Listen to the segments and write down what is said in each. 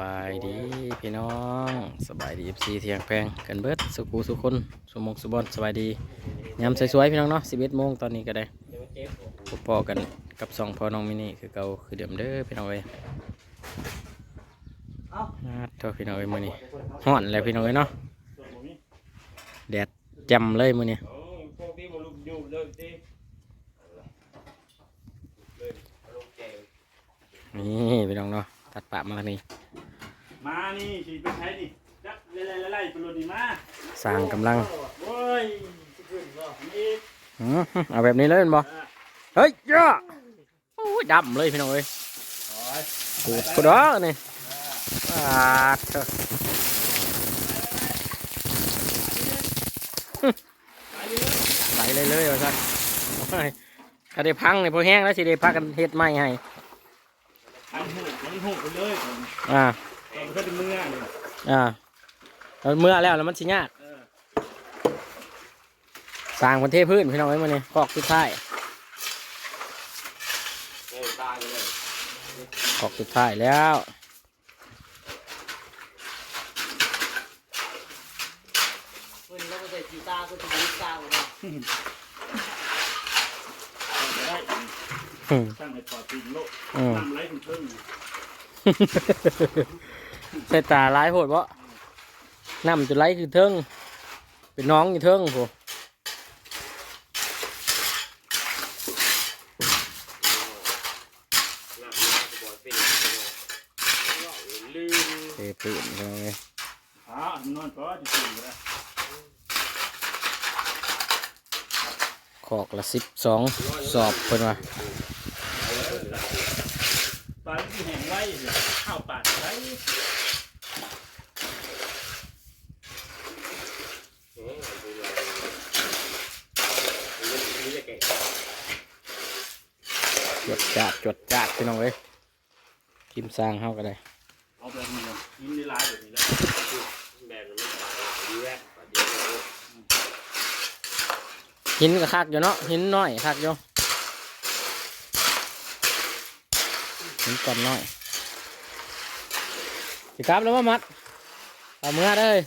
บายดีพี่น้องสบายดีเอฟซีเทียงแพงกันเบิดสุกูสุคนสุมงสุบอนสบายดียามสวยๆพี่น้องเนาะสิบเอ็ดโมงตอนนี้ก็ได้พบพอกันกับสองพ่อน้องมินี่คือเก่าคือเดิมเด้อพี่น้องเอ้ยอ่าเท่าพี่น้องเอ้ยมือนี้ฮ้อนแล้วพี่น้องเอ้ยเนาะแดดจ่มเลยมือนี้โอ้พวกที่มาลุกอยู่เลิกสินี่พี่น้องเนาะตัดปะมาทางนี้ มานี่สิไปใช้นี่จักไล่ไล่ไล่ไปรถนี่มาสร้างกำลังโอ้ยสิขึ้นบ่นี่อืมเอาแบบนี้เลยแม่นบ่อะเฮ้ยย่าโอ้ยดำเลยพี่น้องเอ้ยโอ้ยกูดกูดอนี่ปาดเถอะไหลเลยเลยว่าซั่นโอ้ยถ้าได้พังนี่พอแห้งแล้วสิได้พักกันเฮ็ดไม้ให้อันหูมันหูไปเลยก่อนอ่า ก่อนก็จะเมื่อนี่อ่าแล้วเมื่อแล้วแล้วมันสิยากเออสร้างคนเทพื้นพี่น้องเอ้ยมื้อนี้กอกสุดท้ายเออตายเลยกอกสุดท้ายแล้ววันนี้เราไปใส่กีตาร์ก็จะมีกาวนะได้อืมตั้งให้ปอดติดโลกอืมนำไรคุณเพิ่ง ใส่ตาร้ายโหดวะน้ำจุไหลคือเทิงเป็นน้องอยู่เทิงโหลืมเทพื้นพี่น้องเอ้ยอ่านอนก็จะตื่นแล้วขอกละสิบสองสอบเพิ่นว่า ตอนที่แห้งไว้ข้าวปาดไว้จวดจาดจวดจาดพี่น้องเอ้ยกิมสร้างเฮาก็ได้เอาแบบนี้เลยยิ้มในลายแบบนี้แล้วแบบนี้ดีแรกดีแรกหินก็คักอยู่เนาะหินน้อยคักอยู่ หินก้อนน้อยสิครับแล้วว่ามัดเอามือเด้ย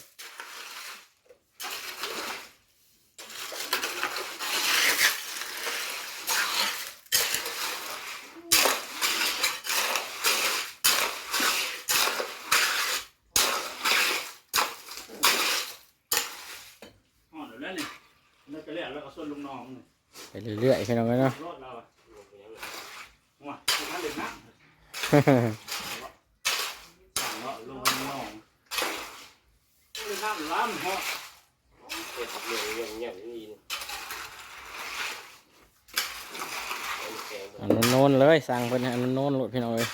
อ๋อเดี๋ยวแล้วนี่แล้วก็เรียกแล้วก็ส่วนลุงน้องนี่ไปเรื่อยๆพี่น้องเอ้ย เนาะรถเราอะว้าทำเด็กนะสั่งเนาะลุงน้องลุงน้ำล้ำเหรออันโน้นเลยสั่งเพิ่นอันนั้นโน้นโลดพี่น้องเอ้ย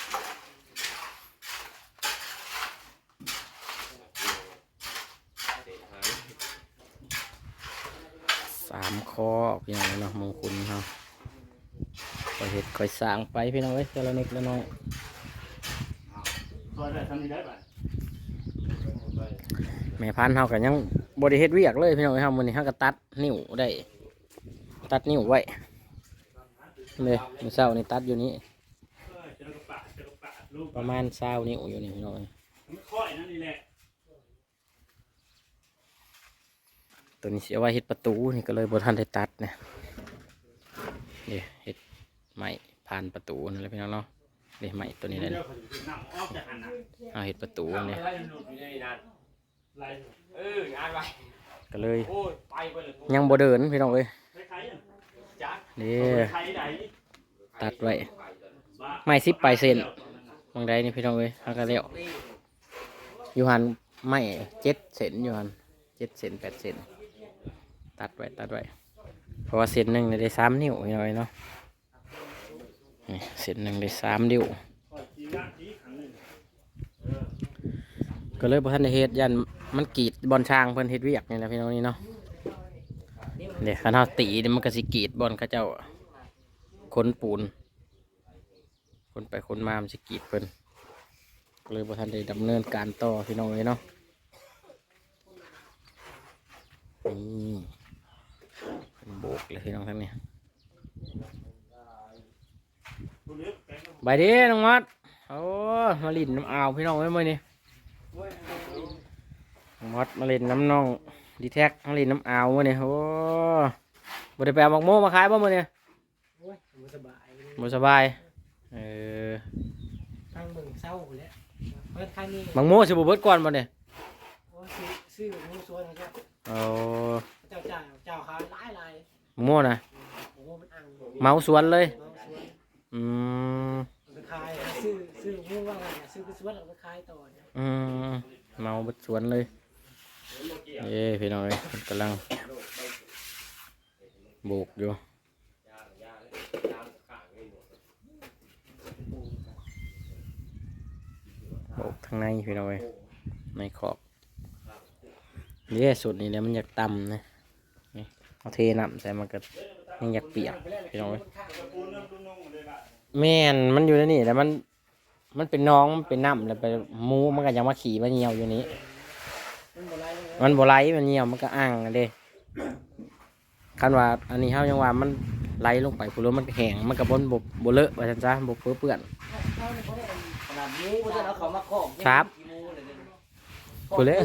สามข้อพี่น้องเอ้นาะมงคลเนาะคอยเห็ดคอยสร้างไปพี่น้องเอ้ยเจละนิดละน้อย ซอยได้ทำนี้ได้ป่ะแม่พันธุ์เฮากันยังบริเฮ็ดเวียกเลยพี่น้องเอ้ยเฮามื้อนี้เฮาก็ตัดนิ้วได้ ตัดนิ้วไว้เลยมื้อเช้านี่ตัดอยู่นี่เออเจอกระปะเจอกระปะลูกประมาณ20นิ้วอยู่นี่พี่น้องเอ้ยมันค่อยนั่นนี่แหละตัวนี้สิเอาไว้เฮ็ดประตูนี่ก็เลยบ่ทันได้ตัดเนี่ยนี่เฮ็ดไม้ผ่านประตูนั่นแหละพี่น้องเนาะ นี่ไม้ตัวนี้แหละเดี๋ยนี่วเขาจะน้ำออกจากหันนะเอาเฮ็ดประตูนี่ไล่ลูกอยู่ในนั้นไล่เอองานไปก็เลยโอ้ยไปไปเลยยังบ่เดินพี่น้องเอ้ยคล้ายๆอะจักนี่คล้ายไหนตัดไว้บ้าไม่สิบปลายเส้นมองใดนี่พี่น้องเอ้ยเฮาก็แล้วอยู่หันไม้7เซนอยู่หัน7เซน8เซนตัดไว้ตัดไว้เพราะว่าเส้นหนึงนี่ได้สามนิ้วพี่น้องเอ้ยเนาะนี่ เส้นหนึ่งได้สามนิ้วคอยจีน่าจีขังหนึ่งก็เลยบ่ทันเฮ็ดยันมันกีดบอลช้างเพิ่นเฮ็ดเวียกนี่แหละพี่น้องนี่เนาะเดี๋ยวคันเฮาตีนี่มันก็สิกีดบอลเขาเจ้าคนปูนคนไปคนมามันสิกีดเพิ่นก็เลยบ่ทันได้ดำเนินการต่อพี่น้องเลยเนาะนี่เพิ่นโบกเลยพี่น้องทั้งนี้ ตัวเล็กแกงบายเดีน้องมัดโอ้มาลินน้ำอ่าวพี่น้องไว้ยมื้อนี้มอดมาเล่นน้ำน้องดีแท็กมาเล่นน้ำอาวมาเนี่ยโอ้บ่ได้ไปเอาหมกโม่มาขายบ่มื้อเนี่ยโอ้ยบ่สบายบ่สบายเออตั้งเบิ่งเศร้าพุ่นแหล้วเพิ่นข้างนี้หมกโม่สิบ่เบิดก่อนบ่เนี่ยโอ้ยซื้อซื้อหมูสวนนะครับเอาเจ้าจ่ายเจ้าขายหลายหลายหมกโม่น่ะโอ้โหมันอังเมาสวนเลยเมาสวน อืมมันไปขายซื้อซื้อมูว่าไงอะซื้อไปสวนแล้วก็ไปขายต่อเนี่ยอืมเมาเบิดสวนเลยเอ้พี่น้องเอ้ยเพิ่นกำลังโบกอยู่โบกทางในพี่น้องเอ้ยในขอบนี่สุดนี่แล้วมันอยากต่ำนะนี่เอาเทน้ำใส่มันก็ยังอยากเปียกพี่น้องเอ้ย แม่นมันอยู่ในนี่แต่มัน มันเป็นน้องมันเป็นน้ำแล้วไปหมูมันก็ยังมาขี่มาเหี่ยวอยู่นี้ มันบ่ไรเลยมันบ่ไหลมันเหี่ยวมันก็อ่างอะเด้คันว่า อันนี้เฮายังว่ามันไหลลงไปพุ่นแล้วมันก็แห้งมันก็บ่บ่บ่เลอะว่าซั่นซะบ่เปื้อเปื้อน ขนาดหมูมันจะเอาเขามาคอกครับกี่หมูเลยเนี่ยพุ่นแล้ว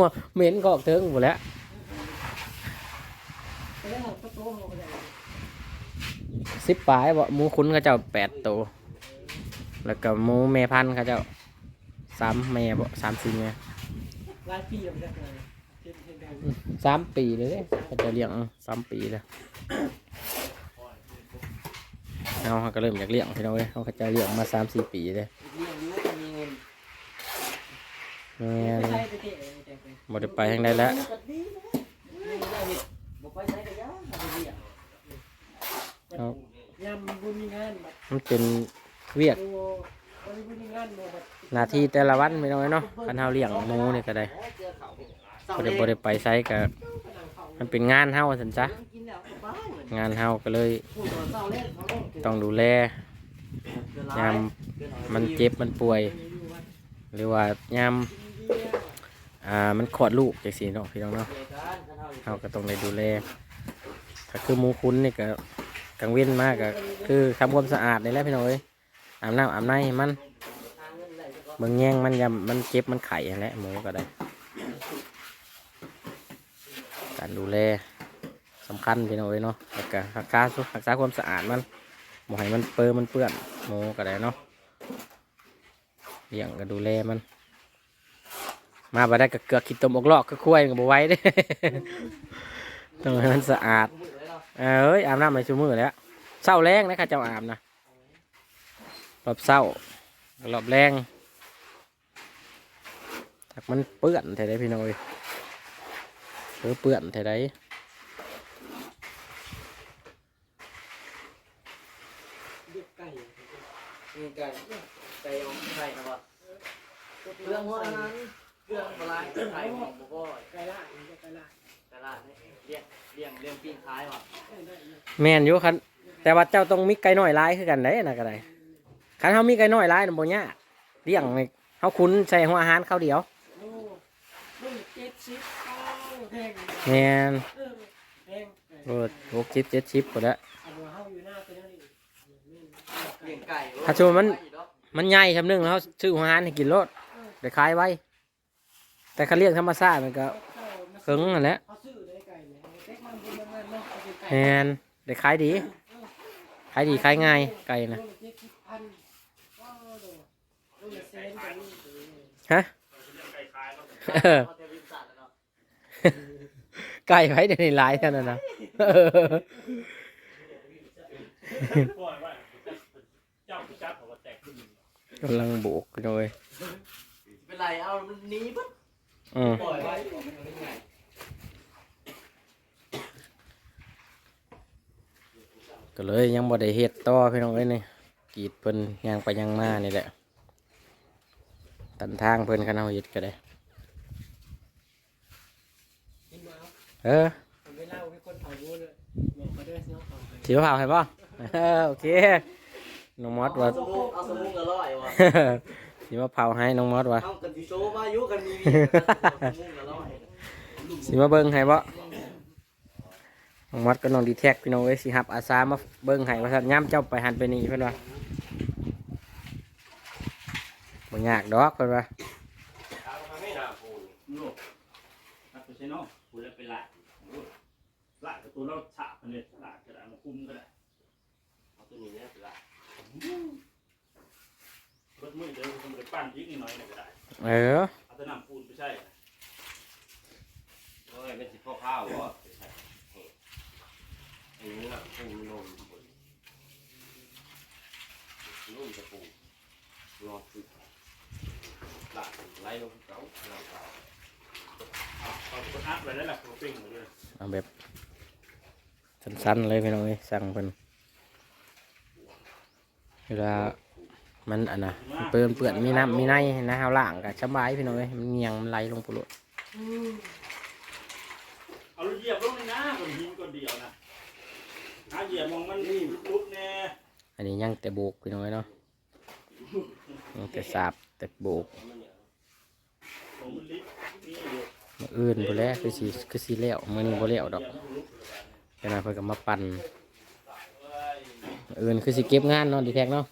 บ่เหม็นกอกเทิงพุ่นแล้ว ไปแล้วก็โตมาก็ได้ 10ปลายบ่หมูคุ้นเขาเจ้า8ตัวแล้วก็หมูแม่พันธุ์เขาเจ้าสามแม่บ่สามสี่แม่หลายปีแล้วเนี่ยเฮ็ดเฮ็ดได้สามปีเลยเด้เขาจะเลี้ยงสามปีแล้วเอาเขาก็เริ่มอยากเลี้ยงพี่น้องเว้ยเขาก็จะเลี้ยงมาสามสี่ปีเลยเลี้ยงอยู่ก็มีเงินแม่ไปใช้ไปเตะไปเตะไปบ่ได้ไปทางใดแล้วก็ดีนะนี่ได้เฮ็ดบ่ไปใช้ก็ยากบ่เลี้ยง เอายามบุญมีงานบัดมันเป็นเวียกดูวันนี้บุญมีงานบ่บัดหน้าที่แต่ละวันพี่น้อยเนาะคันเฮาเลี้ยงหมูนี่ก็ได้บ่ได้บ่ได้ไปไสก็มันเป็นงานเฮาซั่นจ้ะกินแล้วก็บ้านเหมือนงานเฮาก็เลยต้องดูแลยามมันเจ็บมันป่วย หรือว่ายามอ่ามันคลอดลูกจังซี่เนาะพี่น้องเนาะเราก็ต้องได้ดูแลถ้าคือหมูคุ้นนี่ก็ กังเว้นมากก็คือทำความสะอาดนี่แหละพี่น้องเอ้ยอาบน้ำอาบในมันเบิ่งแย่งมันยำมันเจ็บมันไข่แหละหมูก็ได้ การดูแลสำคัญพี่น้องเอ้ยเนาะแล้วก็รักษาสุรักษาความสะอาดมันบ่ให้มันเปื้อมันเปื้อนหมูก็ได้เนาะเลี้ยงก็ดูแลมัน มาบ่ได้ก็เกลือกขี้ตมอกลอกก็คุ้ยก็บ่ไว้ด้ต้องให้มันสะอาด เอ้ยอาบน้ำในชูมือแล้วเศร้าแรงนะข้าเจ้าอาบนะรอบเศร้ารอบแรงถ้ามันเปื้อนแท้ได้พี่น้อยเปื้อเปื้อนแท้ได้ เด็กไก่ มีไก่ไก่เอาไข่นะวะเรื่องหัวนั้นเรื่องปลาไข่ของบ่บ่อย ไก่ละไก่ละ ตลาดนี่เลี้ยงเลี้ยงเลี้ยงปิ้งขายวะ แม่นอยู่คันแต่ว่าเจ้าต้องมีไก่น้อยหลายคือกันได้นะก็ได้คันเขามีไก่น้อยหลายน่ะบ่ยากเลี้ยงนี่เขาคุ้นใส่หัวอาหารเขาเดียวแม่นเออแพงโอ้หกสิบเจ็ดสิบหมดแล้วถ้าตัวนี้เลี้ยงไก่ถ้าชูมันมันใหญ่คำนึงแล้วซื้อหัวหารให้กินรถได้ขายไว้ แต่เขาเลี้ยงธรรมชาติมันก็เคิงนั่นแหละ แมนได้ขายดีขายดีขายง่ายไก่นะลูกเจ็ดสิบพันว้าวโดลูกละแสนกว่านี่ฮะไก่คายแล้วเออเขาจะวินสัตว์เนาะไก่ไว้เดี๋ยวนี้หลายเท่านั้นนะเออปล่อยไว้เจ้าจับเขาก็แตกขึ้นกำลังโบกเลยเป็นไรเอามันหนีปุ๊บอืมปล่อยไว้ ก็เลยยังบ่ได้เฮ็ดต่อพี่น้องเอ้ยนี่กรีดเพิ่นยางไปยางมานี่แหละตันทางเพิ่นคันเอาเฮ็ดก็ได้กินมาเอาเออผมไปเล่าให้คนเผางูเลยบอกเขาด้วยเนาะเผาไปสีมะพร้าวให้ป่ะเออโอเคน้องมอสว่าเอาสมุกเอาสมุกอร่อยวะสีมะพร้าวให้น้องมอสว่าเอากันที่โชว์มายุกันมีมีสมุกอร่อยสิมาเบิ้งให้บ่ น้องมอสก็น้องดีแท็กพี่น้องเอ้ยสิหับอาสามาเบิ้งให้ว่าซั่นย่ำเจ้าไปหันไปนี่เพิ่นว่าบ่ยากดอกเพิ่นว่าโลกนักไปใช้เนาะกูจะไปละละกับตัวเราฉาบมันเลยละกระดาษมาคุ้มก็ได้เอาตัวนี้เนี่ยไปละเบิดมือเดี๋ยวะปั้นยิกนิดหน่อยเนี่ยก็ได้เออเอาแต่น้ำปูนไปใช่โอ้ยเป็นสิพ่อข้าววะอัน นี้น่ะปูนนุ่มจะปูรอสุดหลักไล่ลงเก่าเราเก่าเอาคนอัดไว้แล้วล่ะตัวปิ้งเลยเอาแบบสั้นๆเลยพี่น้องสั่งเพิ่นเวลามันอันน่ะเปื้อนเปื้อนมีน้ำมีในนะฮาล้างก็สบายพี่น้องมันเงียงมันไหลลงปุโรเอาลูกเยียบลงเลยนะคนหินคนเดียวนะหา เหยียบมองมันนี่ลุกแน่อันนี้ยังแต่โบกพี่น้อยเนาะยังแต่สาบแต่โบกผมมันลิฟนี่อยู่มาอื่นบ่แล้วคือสิคือสิแล้วมื้อนี้บ่แล้วดอกขณะเพิ่นก็มาปั่นมื้ออื่นคือสิเก็บงานเนาะดีแท็กเนาะ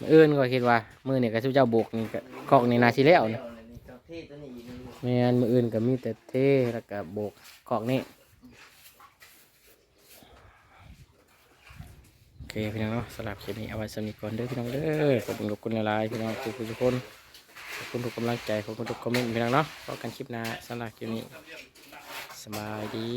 มื้ออื่นก็คิดว่ามื้อนี้ก็สิเจ้าโบกนี่ก็คอกนี่น่าสิแล้วเดี๋นะยวนี่เจ้าที่ตัวนี้อีกนึงแม่นมื้ออื่นก็มีแต่เทแล้วก็โบกคอกนี่โอ เคพี่น้องเนาะสำหรับคลิปนี้เอาไว้สำนีก่อนเด้อพี่น้องเด้อขอบคุณทุกคนหลายๆพี่น้องทุกคนทุกคนขอบคุณทุกกำลังใจขอบคุณทุกคอมเมนต์พี่น้องเนาะพบกันคลิปหน้าสำหรับคลิปนี้สบายดี